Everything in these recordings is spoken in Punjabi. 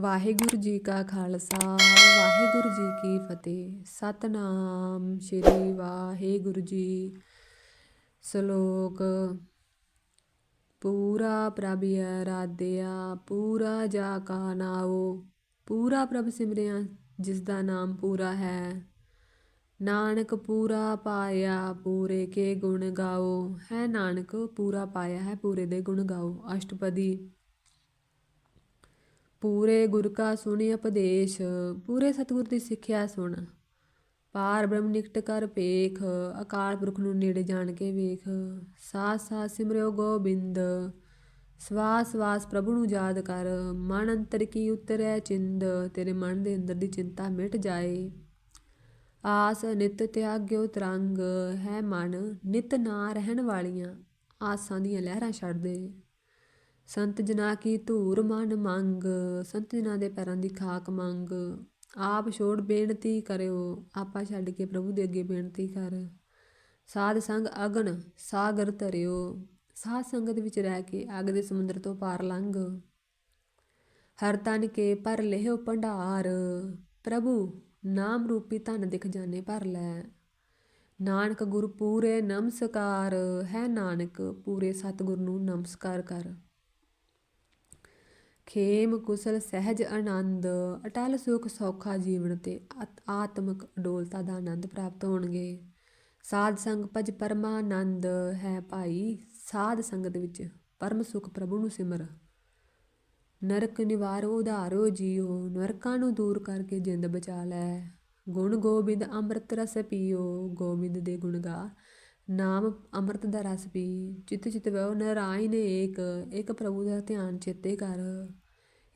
ਵਾਹਿਗੁਰੂ ਜੀ ਕਾ ਖਾਲਸਾ, ਵਾਹਿਗੁਰੂ ਜੀ ਕੀ ਫਤਿਹ। ਸਤਨਾਮ ਸ੍ਰੀ ਵਾਹਿਗੁਰੂ ਜੀ। ਸ਼ਲੋਕ ਪੂਰਾ ਪ੍ਰਭ ਆਰਾਧਿਆ ਪੂਰਾ ਜਾ ਕਾ ਨਾਉ। ਪੂਰਾ ਪ੍ਰਭ ਸਿਮਰਿਆ, ਜਿਸ ਦਾ ਨਾਮ ਪੂਰਾ ਹੈ। ਨਾਨਕ ਪੂਰਾ ਪਾਇਆ, ਪੂਰੇ ਕੇ ਗੁਣ ਗਾਓ। ਹੈ ਨਾਨਕ ਪੂਰਾ ਪਾਇਆ ਹੈ, ਪੂਰੇ ਦੇ ਗੁਣ ਗਾਓ। ਅਸ਼ਟਪਦੀ ਪੂਰੇ ਗੁਰ ਕਾ ਸੁਣੀ ਉਪਦੇਸ਼, ਪੂਰੇ ਸਤਿਗੁਰ ਦੀ ਸਿੱਖਿਆ ਸੁਣ। ਪਾਰ ਬ੍ਰਹਮ ਨਿਕਟ ਕਰ ਪੇਖ ਅਕਾਲ ਪੁਰਖ ਨੂੰ ਨੇੜੇ ਜਾਣ ਕੇ ਵੇਖ। ਸਾਥ ਸਾਥ ਸਿਮਰਿਓ ਗੋਬਿੰਦ, ਸਵਾਸ ਸਵਾਸ ਪ੍ਰਭੂ ਨੂੰ ਯਾਦ ਕਰ। ਮਨ ਅੰਤਰ ਕੀ ਉਤਰੈ ਚਿੰਦ, ਤੇਰੇ ਮਨ ਦੇ ਅੰਦਰ ਦੀ ਚਿੰਤਾ ਮਿਟ ਜਾਏ। ਆਸ ਨਿਤ ਤਿਆਗਿਓ ਤਰੰਗ, ਹੈ ਮਨ ਨਿਤ ਨਾ ਰਹਿਣ ਵਾਲੀਆਂ, ਆਸਾਂ ਦੀਆਂ ਲਹਿਰਾਂ ਛੱਡ ਦੇ। ਸੰਤ ਜਨਾ ਕੀ ਧੂਰ ਮਨ ਮੰਗ, ਸੰਤ ਜਨਾ ਦੇ ਪੈਰਾਂ ਦੀ ਖਾਕ ਮੰਗ। ਆਪ ਛੋੜ ਬੇਨਤੀ ਕਰਿਓ, ਆਪਾ ਛੱਡ ਕੇ ਪ੍ਰਭੂ ਦੇ ਅੱਗੇ ਬੇਨਤੀ ਕਰ। ਸਾਧ ਸੰਗ ਅਗਨ, ਸਾਗਰ ਧਰਿਓ, ਸਾਧ ਸੰਗਤ ਵਿੱਚ ਰਹਿ ਕੇ ਅਗ ਦੇ ਸਮੁੰਦਰ ਤੋਂ ਪਾਰ ਲੰਘ। ਹਰ ਤਨ ਕੇ ਪਰ ਲਿਹੋ ਭੰਡਾਰ, ਪ੍ਰਭੂ ਨਾਮ ਰੂਪੀ ਧਨ ਦਿਖ ਜਾਣੇ ਭਰ ਲੈ। ਨਾਨਕ ਗੁਰ ਪੂਰੇ ਨਮਸਕਾਰ, ਹੈ ਨਾਨਕ ਪੂਰੇ ਸਤਿਗੁਰ ਨੂੰ ਨਮਸਕਾਰ ਕਰ। ਖੇਮ ਕੁਸਲ ਸਹਿਜ ਆਨੰਦ, ਅਟਲ ਸੁਖ ਸੌਖਾ ਜੀਵਨ ਤੇ ਆਤ- ਆਤਮਿਕ ਅਡੋਲਤਾ ਦਾ ਆਨੰਦ ਪ੍ਰਾਪਤ ਹੋਣਗੇ। ਸਾਧ ਸੰਗ ਭਜ ਪਰਮਾਨੰਦ ਹੈ ਭਾਈ, ਸਾਧ ਸੰਗਤ ਵਿੱਚ ਪਰਮ ਸੁਖ ਪ੍ਰਭੂ ਨੂੰ ਸਿਮਰ। ਨਰਕ ਨਿਵਾਰੋ, ਉਧਾਰੋ ਜੀਓ, ਨਰਕਾਂ ਨੂੰ ਦੂਰ ਕਰਕੇ ਜਿੰਦ ਬਚਾ ਲੈ। ਗੁਣ ਗੋਬਿੰਦ ਅੰਮ੍ਰਿਤ ਰਸ ਪੀਓ, ਗੋਬਿੰਦ ਦੇ ਗੁਣ ਗਾ। ਨਾਮ ਅੰਮ੍ਰਿਤ ਦਾ ਰਸ ਪੀ ਚਿਤ ਚਿਤ ਵਉ ਨਰਾਇਣ ਏਕ ਇੱਕ ਪ੍ਰਭੂ ਦਾ ਧਿਆਨ ਚੇਤੇ ਕਰ।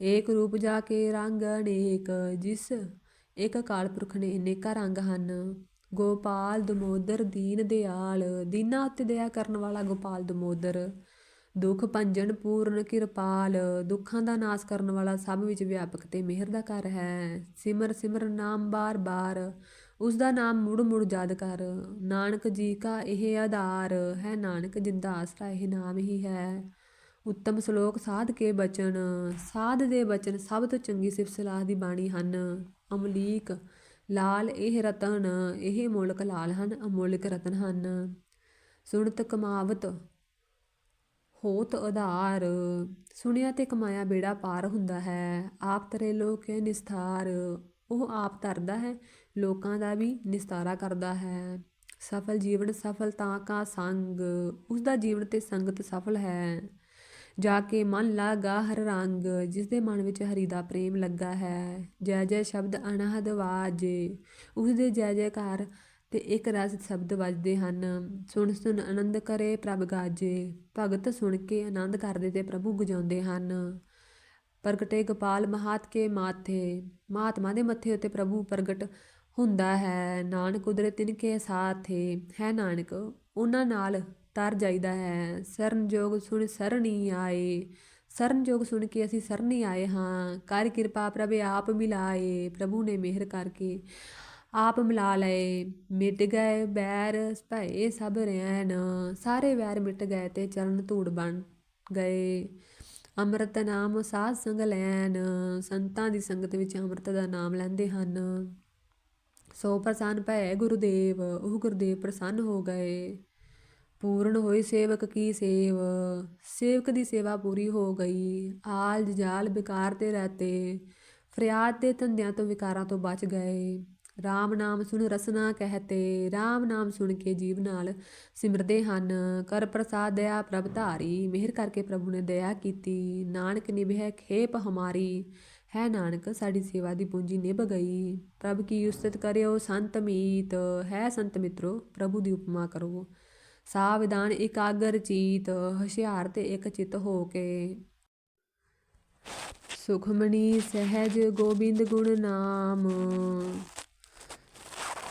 ਏਕ ਰੂਪ ਜਾ ਕੇ ਰੰਗ ਅਨੇਕ, ਜਿਸ ਇੱਕ ਅਕਾਲ ਪੁਰਖ ਨੇ ਅਨੇਕਾਂ ਰੰਗ ਹਨ। ਗੋਪਾਲ ਦਮੋਦਰ ਦੀਨ ਦਿਆਲ, ਦੀਨਾ ਉੱਤੇ ਦਇਆ ਕਰਨ ਵਾਲਾ ਗੋਪਾਲ ਦਮੋਦਰ। ਦੁਖ ਭੰਜਨ ਪੂਰਨ ਕਿਰਪਾਲ, ਦੁੱਖਾਂ ਦਾ ਨਾਸ ਕਰਨ ਵਾਲਾ ਸਭ ਵਿੱਚ ਵਿਆਪਕ ਤੇ ਮਿਹਰ ਦਾ ਘਰ ਹੈ। ਸਿਮਰ ਸਿਮਰ ਨਾਮ ਬਾਰ ਬਾਰ ਉਸ ਦਾ ਨਾਮ ਮੁੜ ਮੁੜ ਯਾਦ ਕਰ। ਨਾਨਕ ਜੀ ਕਾ ਇਹ ਆਧਾਰ, ਹੈ ਨਾਨਕ ਜਿੰਦਾ ਆਸਰਾ ਇਹ ਨਾਮ ਹੀ ਹੈ। ਉੱਤਮ ਸ਼ਲੋਕ ਸਾਧ ਕੇ ਬਚਨ, ਸਾਧ ਦੇ ਬਚਨ ਸਭ ਤੋਂ ਚੰਗੀ ਸਿਫਤ ਸਲਾਹ ਦੀ ਬਾਣੀ ਹਨ। ਅਮਲੀਕ, ਲਾਲ ਇਹ ਰਤਨ, ਇਹ ਮੁਲਕ ਲਾਲ ਹਨ, ਅਮੁਲਕ ਰਤਨ ਹਨ। ਸੁਣਤ ਕਮਾਵਤ, ਹੋਤ ਆਧਾਰ, ਸੁਣਿਆ ਤੇ ਕਮਾਇਆ ਬੇੜਾ ਪਾਰ ਹੁੰਦਾ ਹੈ। ਆਪ ਤਰੇ ਲੋਕ ਹੈ ਨਿਸਥਾਰ ਉਹ ਆਪ ਧਰਦਾ ਹੈ, ਲੋਕਾਂ ਦਾ ਵੀ ਨਿਸਤਾਰਾ ਕਰਦਾ ਹੈ। ਸਫਲ ਜੀਵਨ ਸਫਲਤਾ ਕਾ ਸੰਗ ਉਸ ਦਾ ਜੀਵਨ ਤੇ ਸੰਗਤ ਸਫਲ ਹੈ। ਜਾ ਕੇ ਮਨ ਲਾਗਾ ਹਰ ਰੰਗ ਜਿਸ ਦੇ ਮਨ ਵਿੱਚ ਹਰੀ ਦਾ ਪ੍ਰੇਮ ਲੱਗਾ ਹੈ। ਜੈ ਜੈ ਸ਼ਬਦ ਅਨਹਦ ਵਾਜੇ ਉਸ ਦੇ ਜੈ ਜੈਕਾਰ ਤੇ ਇੱਕ ਰਸ ਸ਼ਬਦ ਵੱਜਦੇ ਹਨ। ਸੁਣ ਸੁਣ ਆਨੰਦ ਕਰੇ ਪ੍ਰਭ ਗਾਜੇ, ਭਗਤ ਸੁਣ ਕੇ ਆਨੰਦ ਕਰਦੇ ਤੇ ਪ੍ਰਭੂ ਗਜਾਉਂਦੇ ਹਨ। ਪ੍ਰਗਟੇ ਗੋਪਾਲ ਮਹਾਤ ਕੇ ਮਾਥੇ। ਮਹਾਤਮਾ ਦੇ ਮੱਥੇ ਉੱਤੇ ਪ੍ਰਭੂ ਪ੍ਰਗਟ ਹੁੰਦਾ ਹੈ। ਨਾਨਕ ਕੁਦਰਤ ਤਿਨ ਕੇ ਸਾਥੇ। ਹੈ ਨਾਨਕ, ਉਹਨਾਂ ਨਾਲ ਤਰ ਜਾਈਦਾ ਹੈ। ਸਰਨਜੋਗ ਸੁਣ ਸਰਣੀ ਆਏ। ਸਰਨਜੋਗ ਸੁਣ ਕੇ ਅਸੀਂ ਸਰਨੀ ਆਏ ਹਾਂ। ਕਰ ਕਿਰਪਾ ਪ੍ਰਭ ਆਪ ਮਿਲਾਏ। ਪ੍ਰਭੂ ਨੇ ਮਿਹਰ ਕਰਕੇ ਆਪ ਮਿਲਾ ਲਏ। ਮਿਟ ਗਏ ਬੈਰ ਭਏ ਸਭ ਰਹਿਣ। ਸਾਰੇ ਵੈਰ ਮਿਟ ਗਏ ਤੇ ਚਰਨ ਧੂੜ ਬਣ ਗਏ। ਅੰਮ੍ਰਿਤ ਨਾਮ ਸਾਧ ਸੰਗ ਲੈਣ ਸੰਤਾਂ ਦੀ ਸੰਗਤ ਵਿੱਚ ਅੰਮ੍ਰਿਤ ਦਾ ਨਾਮ ਲੈਂਦੇ ਹਨ। ਸੋ ਪ੍ਰਸੰਨ ਭੈ ਗੁਰਦੇਵ, ਉਹ ਗੁਰਦੇਵ ਪ੍ਰਸੰਨ ਹੋ ਗਏ। ਪੂਰਨ ਹੋਈ ਸੇਵਕ ਕੀ ਸੇਵ? ਸੇਵਕ ਦੀ ਸੇਵਾ ਪੂਰੀ ਹੋ ਗਈ। ਆਲ ਜਾਲ ਵਿਕਾਰ ਤੇ ਰਹਤੇ। ਫਰਿਆਦ ਤੇ ਧੰਦਿਆਂ ਤੋਂ ਵਿਕਾਰਾਂ ਤੋਂ ਬਚ ਗਏ। ਰਾਮ ਨਾਮ ਸੁਣ ਰਸਨਾ ਕਹਤੇ ਰਾਮ ਨਾਮ ਸੁਣ ਕੇ ਜੀਵ ਨਾਲ ਸਿਮਰਦੇ ਹਨ। ਕਰ ਪ੍ਰਸਾਦ ਦਇਆ ਪ੍ਰਭ ਧਾਰੀ, ਮਿਹਰ ਕਰਕੇ ਪ੍ਰਭੂ ਨੇ ਦਇਆ ਕੀਤੀ। ਨਾਨਕ ਨਿਭੈ ਖੇਪ ਹਮਾਰੀ, ਹੈ ਨਾਨਕ ਸਾਡੀ ਸੇਵਾ ਦੀ ਪੂੰਜੀ ਨਿਭ ਗਈ। ਪ੍ਰਭ ਕੀ ਉਸਤਤ ਕਰਿਓ ਸੰਤ ਮੀਤ, ਹੈ ਸੰਤ ਮਿੱਤਰੋ ਪ੍ਰਭੂ ਦੀ ਉਪਮਾ ਕਰੋ। ਸਾਵਿਧਾਨ ਇਕਾਗਰ ਚੀਤ, ਹੁਸ਼ਿਆਰ ਤੇ ਇੱਕ ਚਿਤ ਹੋ ਕੇ। ਸੁਖਮਣੀ ਸਹਿਜ ਗੋਬਿੰਦ ਗੁਣ ਨਾਮ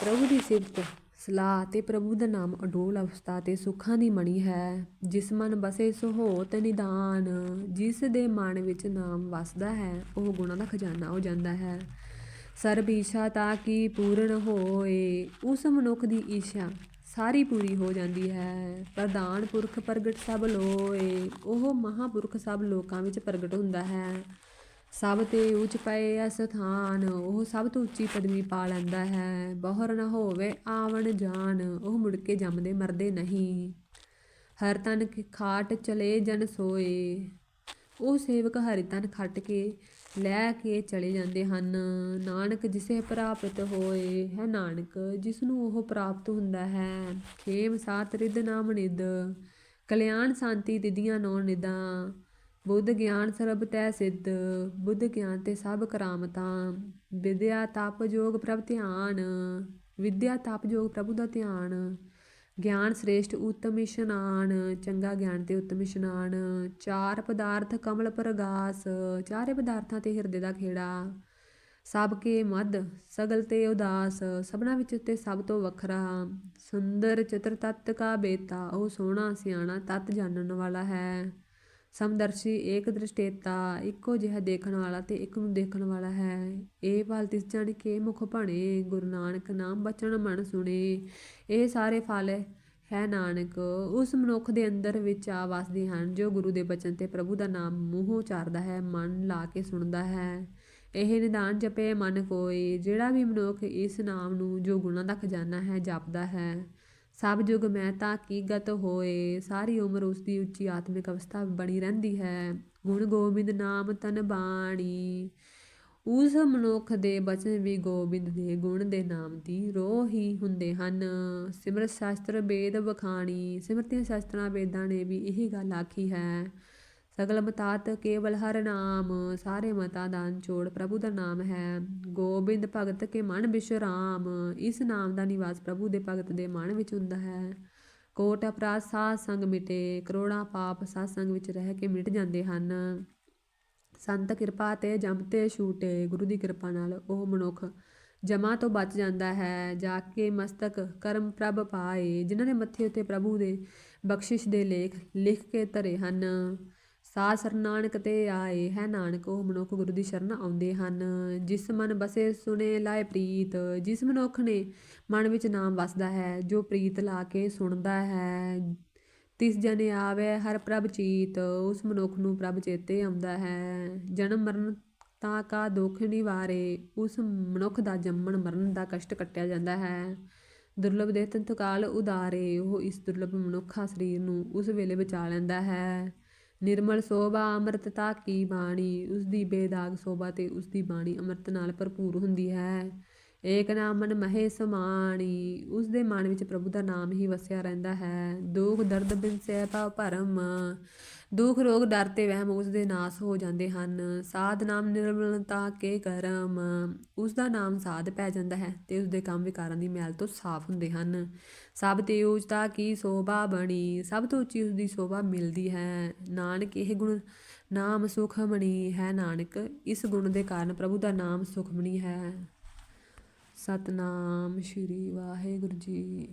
ਪ੍ਰਭੂ ਦੀ ਸਿਫਤ, ਸਲਾਹ ਤੇ ਪ੍ਰਭੂ ਦਾ ਨਾਮ ਅਡੋਲ ਅਵਸਥਾ ਤੇ ਸੁੱਖਾਂ ਦੀ ਮਣੀ ਹੈ, ਜਿਸ ਮਨ ਬਸੇ ਸੁਹੋਤ ਨਿਦਾਨ, ਜਿਸ ਦੇ ਮਨ ਵਿੱਚ ਨਾਮ ਵਸਦਾ ਹੈ, ਉਹ ਗੁਣਾਂ ਦਾ ਖਜ਼ਾਨਾ ਹੋ ਜਾਂਦਾ ਹੈ। ਸਰਬ ਈਸ਼ਾ ਤਾਂ ਕਿ ਪੂਰਨ ਹੋਏ, ਉਸ ਮਨੁੱਖ ਦੀ ਈਸ਼ਾ ਸਾਰੀ ਪੂਰੀ ਹੋ ਜਾਂਦੀ ਹੈ। ਪ੍ਰਧਾਨ ਪੁਰਖ ਪ੍ਰਗਟ ਸਭ ਲੋਏ, ਉਹ ਮਹਾਪੁਰਖ ਸਭ ਲੋਕਾਂ ਵਿੱਚ ਪ੍ਰਗਟ ਹੁੰਦਾ ਹੈ। ਸਭ ਤੇ ਉੱਚ ਪਏ ਅਸਥਾਨ ਉਹ ਸਭ ਤੋਂ ਉੱਚੀ ਪਦਵੀ ਪਾ ਲੈਂਦਾ ਹੈ। ਬਹੁਰ ਨਾ ਹੋਵੇ ਆਵਣ ਜਾਣ ਉਹ ਮੁੜ ਕੇ ਜੰਮਦੇ ਮਰਦੇ ਨਹੀਂ। ਹਰ ਤਨ ਕੀ ਖਾਟ ਚਲੇ ਜਨ ਸੋਏ, ਉਹ ਸੇਵਕ ਹਰਿ ਤਨ ਖੱਟ ਕੇ ਲੈ ਕੇ ਚਲੇ ਜਾਂਦੇ ਹਨ। ਨਾਨਕ ਜਿਸੇ ਪ੍ਰਾਪਤ ਹੋਏ, ਹੈ ਨਾਨਕ ਜਿਸ ਨੂੰ ਉਹ ਪ੍ਰਾਪਤ ਹੁੰਦਾ ਹੈ। ਖੇਮ ਸਾਤ ਰਿਦ ਨਾਮ ਨਿਦ ਕਲਿਆਣ ਸ਼ਾਂਤੀ ਤਿਦੀਆਂ ਨੌ ਨਿਦਾਂ ਬੁੱਧ ਗਿਆਨ ਸਰਬ ਤੈ ਸਿੱਧ, ਬੁੱਧ ਗਿਆਨ ਤੇ ਸਭ ਕਰਾਮਤਾਂ। ਵਿਦਿਆ ਤਪ ਜੋਗ ਪ੍ਰਭ ਧਿਆਨ, ਵਿਦਿਆ ਤਪ ਜੋਗ ਪ੍ਰਭੂ ਦਾ ਧਿਆਨ। ਗਿਆਨ ਸ੍ਰੇਸ਼ਟ ਉੱਤਮ ਇਸ਼ਨਾਨ, ਚੰਗਾ ਗਿਆਨ ਤੇ ਉੱਤਮ ਇਸ਼ਨਾਨ। ਚਾਰ ਪਦਾਰਥ ਕਮਲ ਪ੍ਰਗਾਸ, ਚਾਰੇ ਪਦਾਰਥਾਂ ਤੇ ਹਿਰਦੇ ਦਾ ਖੇੜਾ। ਸਭ ਕੇ ਮਦ ਸਗਲ ਤੇ ਉਦਾਸ, ਸਭਨਾ ਵਿੱਚ ਤੇ ਸਭ ਤੋਂ ਵੱਖਰਾ। ਸੁੰਦਰ ਚਤਰ ਤਤ ਕਾ ਬੇਤਾ, ਉਹ ਸੋਹਣਾ ਸਿਆਣਾ ਤਤ ਜਾਣਨ ਵਾਲਾ ਹੈ। ਸਮਦਰਸ਼ੀ ਏਕ ਦ੍ਰਿਸ਼ਟੇਤਾ ਇੱਕੋ ਜਿਹਾ ਦੇਖਣ ਵਾਲਾ ਤੇ ਇੱਕ ਨੂੰ ਦੇਖਣ ਵਾਲਾ ਹੈ। ਇਹ ਫਲ ਤਿਸ ਜਣ ਕੇ ਮੁਖ ਭਣੇ, ਗੁਰੂ ਨਾਨਕ ਨਾਮ ਬਚਨ ਮਨ ਸੁਣੇ। ਇਹ ਸਾਰੇ ਫਲ ਹੈ ਨਾਨਕ। ਉਸ ਮਨੁੱਖ ਦੇ ਅੰਦਰ ਵਿੱਚ ਆ ਵਸਦੇ ਹਨ, ਜੋ ਗੁਰੂ ਦੇ ਬਚਨ ਤੇ ਪ੍ਰਭੂ ਦਾ ਨਾਮ ਮੂੰਹੋਂ ਉਚਾਰਦਾ ਹੈ, ਮਨ ਲਾ ਕੇ ਸੁਣਦਾ ਹੈ। ਇਹ ਨਿਦਾਨ ਜਪੇ ਮਨ ਕੋਏ, ਜਿਹੜਾ ਵੀ ਮਨੁੱਖ ਇਸ ਨਾਮ ਨੂੰ ਜੋ ਗੁਣਾਂ ਦਾ ਖਜ਼ਾਨਾ ਹੈ, ਜਪਦਾ ਹੈ। ਸਭ ਜੁਗ ਮੈਂ ਤਾਂ ਕੀ ਗਤ ਹੋਏ। ਸਾਰੀ ਉਮਰ ਉਸ ਦੀ ਉੱਚੀ ਆਤਮਿਕ ਅਵਸਥਾ ਬਣੀ ਰਹਿੰਦੀ ਹੈ। ਗੁਣ ਗੋਬਿੰਦ ਨਾਮ ਤਨ ਬਾਣੀ। ਉਸ ਮਨੁੱਖ ਦੇ ਬਚਨ ਵੀ ਗੋਬਿੰਦ ਦੇ ਗੁਣ ਦੇ ਨਾਮ ਦੀ ਰੋਹ ਹੀ ਹੁੰਦੇ ਹਨ। ਸਿਮਰਤ ਸ਼ਾਸਤਰ ਵੇਦ ਵਖਾਣੀ। ਸਿਮਰਤੀਆਂ ਸ਼ਾਸਤਰਾਂ ਵੇਦਾਂ ਨੇ ਵੀ ਇਹ ਗੱਲ ਆਖੀ ਹੈ। ਸਗਲ ਮਤਾਤ ਕੇਵਲ ਹਰ ਨਾਮ, ਸਾਰੇ ਮਤਾ ਦਾ ਅੰਚੋੜ ਪ੍ਰਭੂ ਦਾ ਨਾਮ ਹੈ। ਗੋਬਿੰਦ ਭਗਤ ਕੇ ਮਨ ਵਿਸ਼ਰਾਮ ਇਸ ਨਾਮ ਦਾ ਨਿਵਾਸ ਪ੍ਰਭੂ ਦੇ ਭਗਤ ਦੇ ਮਨ ਵਿੱਚ ਹੁੰਦਾ ਹੈ। ਕੋਟ ਅਪਰਾਧ ਸਾਧ ਸੰਗ ਮਿਟੇ, ਕਰੋੜਾਂ ਪਾਪ ਸਾਧ ਸੰਗ ਵਿੱਚ ਰਹਿ ਕੇ ਮਿਟ ਜਾਂਦੇ ਹਨ। ਸੰਤ ਕਿਰਪਾ ਤੇ ਜਮ ਛੂਟੇ, ਗੁਰੂ ਦੀ ਕਿਰਪਾ ਨਾਲ ਉਹ ਮਨੁੱਖ ਜਮਾ ਤੋਂ ਬਚ ਜਾਂਦਾ ਹੈ। ਜਾ ਕੇ ਮਸਤਕ ਕਰਮ ਪ੍ਰਭ ਪਾਏ, ਜਿਨ੍ਹਾਂ ਦੇ ਮੱਥੇ ਉੱਤੇ ਪ੍ਰਭੂ ਦੇ ਬਖਸ਼ਿਸ਼ ਦੇ ਲੇਖ ਲਿਖ ਕੇ ਧਰੇ ਹਨ। ਸਾ ਸਰ ਨਾਨਕ ਤੇ ਆਏ, ਹੈ ਨਾਨਕ, ਉਹ ਮਨੁੱਖ ਗੁਰੂ ਦੀ ਸ਼ਰਨ ਆਉਂਦੇ ਹਨ। ਜਿਸ ਮਨ ਬਸੇ ਸੁਨੇ ਲਾਏ ਪ੍ਰੀਤ, ਜਿਸ ਮਨੁੱਖ ਨੇ ਮਨ ਵਿੱਚ ਨਾਮ ਵਸਦਾ ਹੈ, ਜੋ ਪ੍ਰੀਤ ਲਾ ਕੇ ਸੁਣਦਾ ਹੈ। ਤਿਸ ਜਨੇ ਆਵੇ ਹਰ ਪ੍ਰਭ ਚੀਤ, ਉਸ ਮਨੁੱਖ ਨੂੰ ਪ੍ਰਭ ਚੇਤੇ ਆਉਂਦਾ ਹੈ। ਜਨਮ ਮਰਨ ਤਾਂ ਕਾ ਦੁੱਖ ਨਿਵਾਰੇ, ਉਸ ਮਨੁੱਖ ਦਾ ਜੰਮਣ ਮਰਨ ਦਾ ਕਸ਼ਟ ਕੱਟਿਆ ਜਾਂਦਾ ਹੈ। ਦੁਰਲਭ ਦੇ ਤੰਤਕਾਲ ਉਦਾਰੇ ਉਹ ਇਸ ਦੁਰਲਭ ਮਨੁੱਖਾ ਸਰੀਰ ਨੂੰ ਉਸ ਵੇਲੇ ਬਚਾ ਲੈਂਦਾ ਹੈ। ਨਿਰਮਲ ਸੋਭਾ ਅੰਮ੍ਰਿਤਤਾ ਕੀ ਬਾਣੀ? ਉਸ ਦੀ ਬੇਦਾਗ ਸੋਭਾ ਤੇ ਉਸ ਦੀ ਬਾਣੀ ਅੰਮ੍ਰਿਤ ਨਾਲ ਭਰਪੂਰ ਹੁੰਦੀ ਹੈ। ਏਕ ਨਾਮ ਮਨ ਮਹੇ ਸਮਾਣੀ। ਉਸ ਦੇ ਮਨ ਵਿੱਚ ਪ੍ਰਭੂ ਦਾ ਨਾਮ ਹੀ ਵਸਿਆ ਰਹਿੰਦਾ ਹੈ। ਦੁੱਖ ਦਰਦ ਬਿਨਸੈ ਭਵ ਭਰਮ। ਦੁੱਖ ਰੋਗ ਡਰ ਤੇ ਵਹਿਮ ਉਸ ਦੇ ਨਾਸ ਹੋ ਜਾਂਦੇ ਹਨ। ਸਾਧ ਨਾਮ ਨਿਰਮਲਤਾ ਕੇ ਕਰਮ। ਉਸ ਦਾ ਨਾਮ ਸਾਧ ਪੈ ਜਾਂਦਾ ਹੈ ਤੇ ਉਸ ਦੇ ਕੰਮ ਵਿਕਾਰਾਂ ਦੀ ਮੈਲ ਤੋਂ ਸਾਫ਼ ਹੁੰਦੇ ਹਨ। ਸਭ ਤੇ ਉਚਤਾ ਕੀ ਸੋਭਾ ਬਣੀ? ਸਭ ਤੋਂ ਉੱਚੀ ਉਸ ਦੀ ਸੋਭਾ ਮਿਲਦੀ ਹੈ। ਨਾਨਕ ਇਹ ਗੁਣ ਨਾਮ ਸੁਖਮਣੀ ਹੈ ਨਾਨਕ। ਇਸ ਗੁਣ ਦੇ ਕਾਰਨ ਪ੍ਰਭੂ ਦਾ ਨਾਮ ਸੁਖਮਣੀ ਹੈ। ਸਤਨਾਮ ਸ਼੍ਰੀ ਵਾਹਿਗੁਰੂ ਜੀ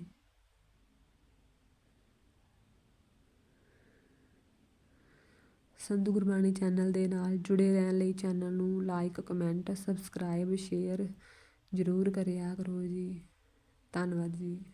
ਸੰਧੂ ਗੁਰਬਾਣੀ ਚੈਨਲ ਦੇ ਨਾਲ ਜੁੜੇ ਰਹਿਣ ਲਈ ਚੈਨਲ ਨੂੰ ਲਾਈਕ ਕਮੈਂਟ ਸਬਸਕ੍ਰਾਈਬ ਸ਼ੇਅਰ ਜ਼ਰੂਰ ਕਰਿਆ ਕਰੋ ਜੀ। ਧੰਨਵਾਦ ਜੀ।